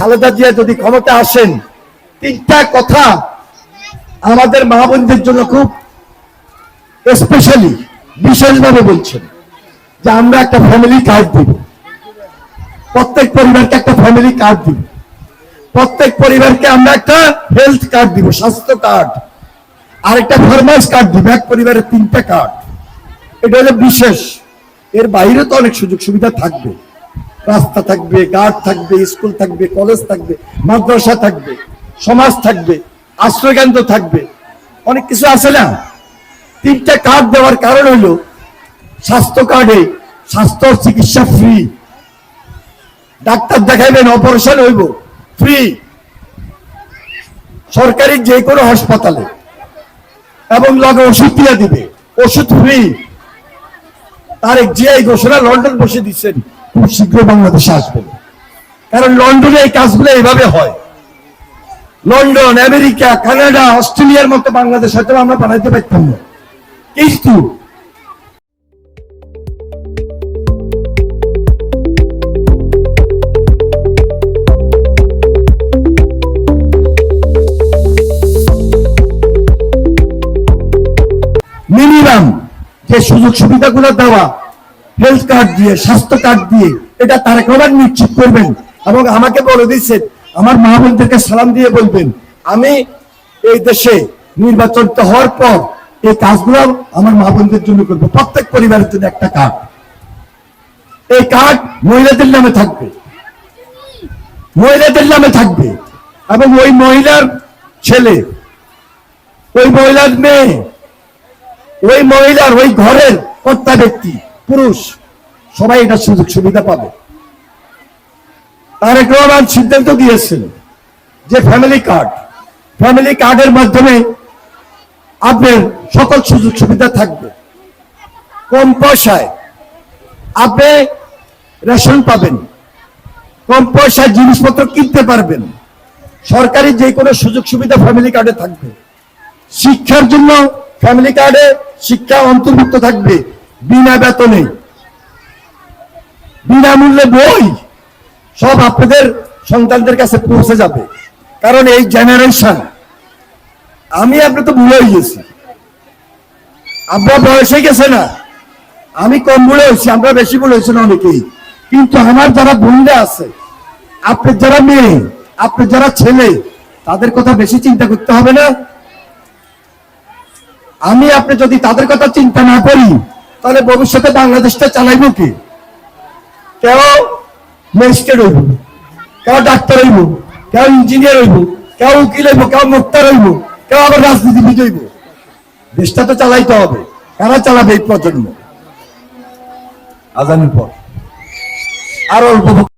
খালেদা জিয়া যদি ক্ষমতা আসেন, তিনটা কথা আমাদের মা বোনদের জন্য খুব স্পেশালি বিশেষভাবে বলছেন যে আমরা একটা ফ্যামিলি কার্ড দিব। প্রত্যেক পরিবারকে একটা ফ্যামিলি কার্ড দিব। প্রত্যেক পরিবারকে আমরা একটা হেলথ কার্ড দিব, স্বাস্থ্য কার্ড আর একটা ফার্মাস কার্ড দিব, এক পরিবারের তিনটা কার্ড এটা হলো বিশেষ। এর বাইরে তো অনেক সুযোগ সুবিধা থাকবে। রাস্তা থাকবে, গার্ড থাকবে, স্কুল থাকবে, কলেজ থাকবে, মাদ্রাসা থাকবে, সমাজ থাকবে আশ্রয় কেন্দ্র থাকবে, অনেক কিছু আছে না? তিনটা কার্ড দেওয়ার কারণ হলো, স্বাস্থ্য কার্ডে স্বাস্থ্য চিকিৎসা ফ্রি ডাক্তার দেখাইবেন অপারেশন হইব ফ্রি সরকারি যে কোনো হাসপাতালে। এবং লগে ওষুধ দিয়ে দিবে, ওষুধ ফ্রি তারেক জিয়া এই ঘোষণা লন্ডন বসে দিচ্ছেন। খুব শীঘ্র বাংলাদেশে আসবেন। কারণ লন্ডনে এই কাজগুলো এইভাবে হয়। লন্ডন, আমেরিকা, কানাডা, অস্ট্রেলিয়ার মতো বাংলাদেশ হয়তো আমরা বানাইতে পারতাম না। কিন্তু মিনিমাম যে সুযোগ সুবিধাগুলো দেওয়া হেলথ কার্ড দিয়ে, স্বাস্থ্য কার্ড দিয়ে, এটা তারেক রহমান নিশ্চিত করবেন। এবং আমাকে বলে দিচ্ছেন আমার মা বোনদেরকে সালাম দিয়ে বলবেন, আমি এই দেশে নির্বাচন হওয়ার পর এই কাজগুলো আমার মা বোনদের জন্য করব। প্রত্যেক পরিবারের জন্য একটা কার্ড এই কার্ড মহিলাদের নামে থাকবে। মহিলাদের নামে থাকবে। এবং ওই মহিলার ছেলে, ওই মহিলার মেয়ে, ওই মহিলার, ওই ঘরের কর্তা ব্যক্তি পুরুষ, সবাই এটা সুযোগ সুবিধা পাবে। তারেক রহমান সিদ্ধান্ত দিয়েছেন যে ফ্যামিলি কার্ড ফ্যামিলি কার্ডের মাধ্যমে আপনার সকল সুযোগ সুবিধা থাকবে। কম পয়সায় আপনি রেশন পাবেন, কম পয়সায় জিনিসপত্র কিনতে পারবেন। সরকারি যে কোনো সুযোগ সুবিধা ফ্যামিলি কার্ডে থাকবে। শিক্ষার জন্য ফ্যামিলি কার্ডে শিক্ষা অন্তর্ভুক্ত থাকবে। বিনা বেতনে বিনামূল্যে বই সব আপনাদের সন্তানদের কাছে পৌঁছে যাবে। কারণ এই জেনারেশন আমি আপনি তো ভুলে গেছি। আমরা বয়স গেছে না, আমি কম ভুলে হয়েছি, আমরা বেশি ভুলে হয়েছি না অনেকেই। কিন্তু আমার যারা বোনরা আছে, আপনার যারা মেয়ে, আপনার যারা ছেলে, তাদের কথা বেশি চিন্তা করতে হবে না। আমি আপনি যদি তাদের কথা চিন্তা না করি তাহলে ভবিষ্যতে বাংলাদেশটা চালাইব কি? কেউ ম্যাজিস্ট্রেট হইব কেউ ডাক্তার হইব কেউ ইঞ্জিনিয়ার হইব কেউ উকিল হইব কেউ মুক্তার হইব কেউ আবার রাজনীতিবিদ হইব দেশটা তো চালাইতে হবে কারা চালাবে এই প্রজন্ম। আজানের পর। আর অল্প